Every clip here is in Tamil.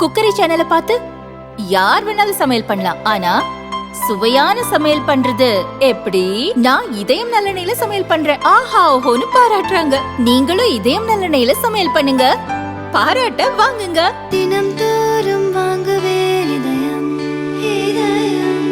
குக்கரி சேனலை பார்த்து யார் வேணாலும் சமையல் பண்ணலாம். ஆனா சுவையான சமையல் பண்றது எப்படி? நான் இதயம் நல்லெண்ணெயில சமையல் பண்றேன். ஆஹா ஓஹோன்னு பாராட்டுறாங்க. நீங்களும் இதயம் நல்லெண்ணெயில சமையல் பண்ணுங்க. பாராட்ட வாங்குங்க. தினம் தோறும் வாங்குவே இதயம் இதயம்.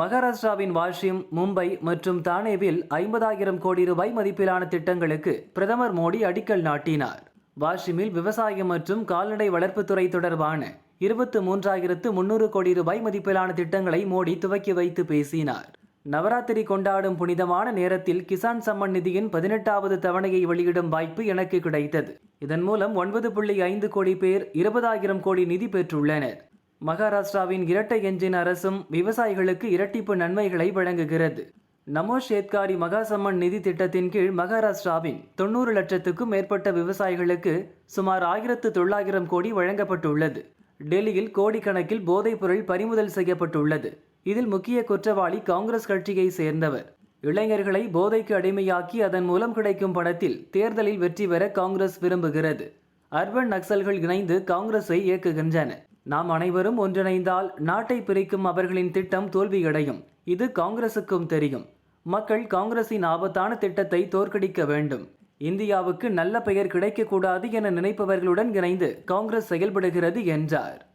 மகாராஷ்டிராவின் வாஷிம் மும்பை மற்றும் தானேவில் ஐம்பதாயிரம் கோடி ரூபாய் மதிப்பிலான திட்டங்களுக்கு பிரதமர் மோடி அடிக்கல் நாட்டினார். வாஷிமில் விவசாயம் மற்றும் கால்நடை வளர்ப்புத்துறை தொடர்பான இருபத்து மூன்றாயிரத்து முன்னூறு கோடி ரூபாய் மதிப்பிலான திட்டங்களை மோடி துவக்கி வைத்து பேசினார். நவராத்திரி கொண்டாடும் புனிதமான நேரத்தில் கிசான் சம்மன் நிதியின் பதினெட்டாவது தவணையை வெளியிடும் வாய்ப்பு எனக்கு கிடைத்தது. இதன் மூலம் ஒன்பது புள்ளி ஐந்து கோடி பேர் இருபதாயிரம் கோடி நிதி பெற்றுள்ளனர். மகாராஷ்டிராவின் இரட்டை எஞ்சின் அரசும் விவசாயிகளுக்கு இரட்டிப்பு நன்மைகளை வழங்குகிறது. நமோ ஷேத்காரி மகாசம்மன் நிதி திட்டத்தின் கீழ் மகாராஷ்டிராவின் தொண்ணூறு லட்சத்துக்கும் மேற்பட்ட விவசாயிகளுக்கு சுமார் ஆயிரத்து தொள்ளாயிரம் கோடி வழங்கப்பட்டுள்ளது. டெல்லியில் கோடிக்கணக்கில் போதைப்பொருள் பறிமுதல் செய்யப்பட்டுள்ளது. இதில் முக்கிய குற்றவாளி காங்கிரஸ் கட்சியை சேர்ந்தவர். இளைஞர்களை போதைக்கு அடிமையாக்கி அதன் மூலம் கிடைக்கும் பணத்தில் தேர்தலில் வெற்றி பெற காங்கிரஸ் விரும்புகிறது. அர்பன் நக்சல்கள் இணைந்து காங்கிரஸை இயக்குகின்றன. நாம் அனைவரும் ஒன்றிணைந்தால் நாட்டை பிரிக்கும் அவர்களின் திட்டம் தோல்வியடையும். இது காங்கிரசுக்கும் தெரியும். மக்கள் காங்கிரசின் ஆபத்தான திட்டத்தை தோற்கடிக்க வேண்டும். இந்தியாவுக்கு நல்ல பெயர் கிடைக்கக்கூடாது என நினைப்பவர்களுடன் இணைந்து காங்கிரஸ் செயல்படுகிறது என்றார்.